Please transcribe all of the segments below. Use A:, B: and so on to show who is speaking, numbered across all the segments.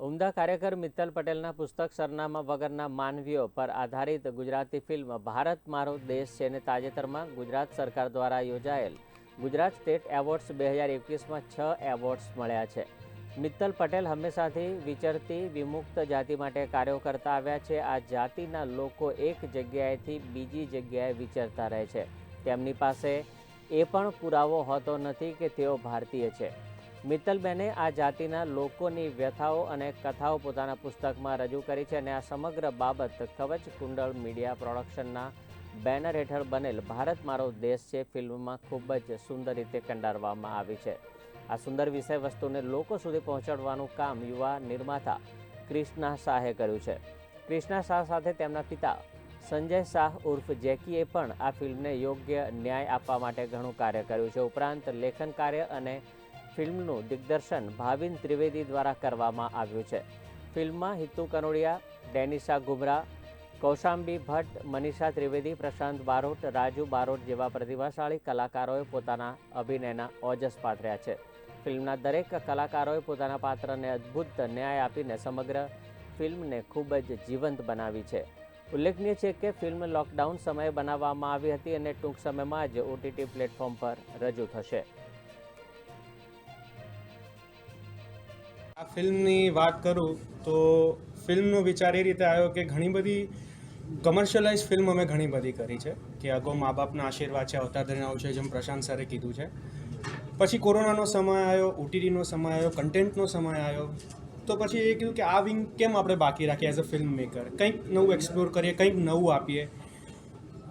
A: ઉમદા કાર્યકર મિત્તલ પટેલના પુસ્તક સરનામા વગરના માનવીઓ પર આધારિત ગુજરાતી ફિલ્મ ભારત મારો દેશ છે અને તાજેતરમાં ગુજરાત સરકાર દ્વારા યોજાયેલ ગુજરાત સ્ટેટ એવોર્ડ્સ બે હજાર એકવીસમાં છ એવોર્ડ્સ મળ્યા છે. મિત્તલ પટેલ હંમેશાથી વિચરતી, વિમુક્ત જાતિ માટે કાર્યો કરતા આવ્યા છે. આ જાતિના લોકો એક જગ્યાએથી બીજી જગ્યાએ વિચરતા રહે છે. તેમની પાસે એ પણ પુરાવો હોતો નથી કે તેઓ ભારતીય છે. મિત્તલબેને આ જાતિના લોકોની વ્યથાઓ અને કથાઓ પોતાના પુસ્તકમાં રજૂ કરી છે અને આ સમગ્ર બાબત કવચ કુંડળ મીડિયા પ્રોડક્શનના બેનર હેઠળ બનેલ ભારત મારો દેશ છે ફિલ્મમાં ખૂબ જ સુંદર રીતે કંડારવામાં આવી છે. આ સુંદર વિષય વસ્તુને લોકો સુધી પહોંચાડવાનું કામ યુવા નિર્માતા ક્રિષ્ના શાહે કર્યું છે. ક્રિષ્ના શાહ સાથે તેમના પિતા સંજય શાહ ઉર્ફ જેકીએ પણ આ ફિલ્મને યોગ્ય ન્યાય આપવા માટે ઘણું કાર્ય કર્યું છે. ઉપરાંત લેખન કાર્ય અને ફિલ્મનું દિગ્દર્શન ભાવિન ત્રિવેદી દ્વારા કરવામાં આવ્યું છે. ફિલ્મમાં હિતુ કનોડિયા ડેનિશા ગુમરા, કૌશાંબી ભટ્ટ, મનીષા ત્રિવેદી, પ્રશાંત બારોટ, રાજુ બારોટ જેવા પ્રતિભાશાળી કલાકારોએ પોતાના અભિનયના ઓજસ પાથર્યા છે. ફિલ્મના દરેક કલાકારોએ પોતાના પાત્રને અદ્ભુત ન્યાય આપીને સમગ્ર ફિલ્મને ખૂબ જ જીવંત બનાવી છે. ઉલ્લેખનીય છે કે ફિલ્મ લોકડાઉન સમયે બનાવવામાં આવી હતી અને ટૂંક સમયમાં જ ઓટીટી પ્લેટફોર્મ પર રજૂ થશે.
B: આ ફિલ્મની વાત કરું તો ફિલ્મનો વિચાર એ રીતે આવ્યો કે ઘણી બધી કમર્શિયલાઇઝ ફિલ્મ અમે ઘણી બધી કરી છે, કે અગાઉ મા બાપના આશીર્વાદ છે, અવતાર ધરીને આવું છે, જેમ પ્રશાંત સરે કીધું છે. પછી કોરોનાનો સમય આવ્યો ઓટીટીનો સમય આવ્યો કન્ટેન્ટનો સમય આવ્યો. તો પછી એ કીધું કે આ વિંગ કેમ આપણે બાકી રાખીએ એઝ અ ફિલ્મ મેકર કંઈક નવું એક્સપ્લોર કરીએ, કંઈક નવું આપીએ.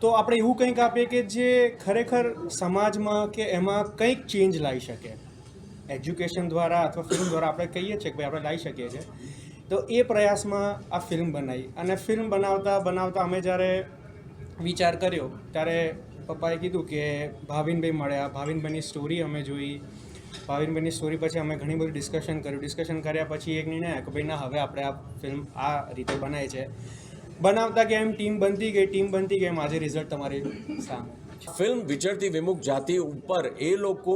B: તો આપણે એવું કંઈક આપીએ કે જે ખરેખર સમાજમાં કે એમાં કંઈક ચેન્જ લાવી શકે. એજ્યુકેશન દ્વારા અથવા ફિલ્મ દ્વારા આપણે કહીએ છીએ કે ભાઈ આપણે લાવી શકીએ છીએ. તો એ પ્રયાસમાં આ ફિલ્મ બનાવી. અને ફિલ્મ બનાવતા બનાવતા અમે જ્યારે વિચાર કર્યો, ત્યારે પપ્પાએ કીધું કે ભાવિનભાઈ મળ્યા. ભાવિનભાઈની સ્ટોરી અમે જોઈ. ભાવિનભાઈની સ્ટોરી પછી અમે ઘણી બધું ડિસ્કશન કર્યું. ડિસ્કશન કર્યા પછી એક નિર્ણય કે ભાઈ, ના, હવે આપણે આ ફિલ્મ આ રીતે બનાવી છે બનાવતા કે એમ ટીમ બનતી ગઈ. ટીમ બનતી ગઈ એમ આજે રિઝલ્ટ તમારી સામે.
C: ફિલ્મ વિચરતી વિમુખ જાતિ ઉપર એ લોકો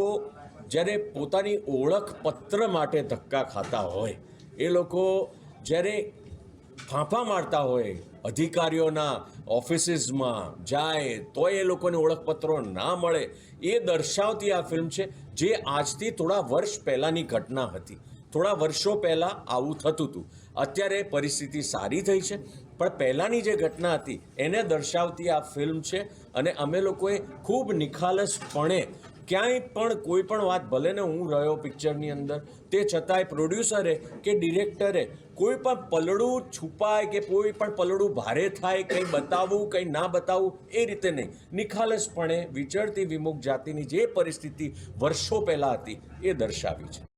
C: જ્યારે પોતાની ઓળખપત્ર માટે ધક્કા ખાતા હોય, એ લોકો જ્યારે ફાંફા મારતા હોય, અધિકારીઓના ઓફિસીસમાં જાય, તોય એ લોકોને ઓળખપત્રો ના મળે, એ દર્શાવતી આ ફિલ્મ છે, જે આજથી થોડા વર્ષ પહેલાંની ઘટના હતી. થોડા વર્ષો પહેલાં આવું થતું હતું. અત્યારે પરિસ્થિતિ સારી થઈ છે, પણ પહેલાંની જે ઘટના હતી, એને દર્શાવતી આ ફિલ્મ છે અને અમે લોકોએ ખૂબ નિખાલસપણે ક્યાંય પણ કોઈ પણ વાત ભલે ને હું રહ્યો પિક્ચરની અંદર, તે છતાંય પ્રોડ્યુસરે કે ડિરેક્ટરે કોઈ પણ પલડું છુપાય કે કોઈ પણ પલડું ભારે થાય, કંઈ બતાવવું, કંઈ ના બતાવવું, એ રીતે નહીં. નિખાલસપણે વિચરતી વિમુખ જાતિની જે પરિસ્થિતિ વર્ષો પહેલાં હતી, એ દર્શાવી છે.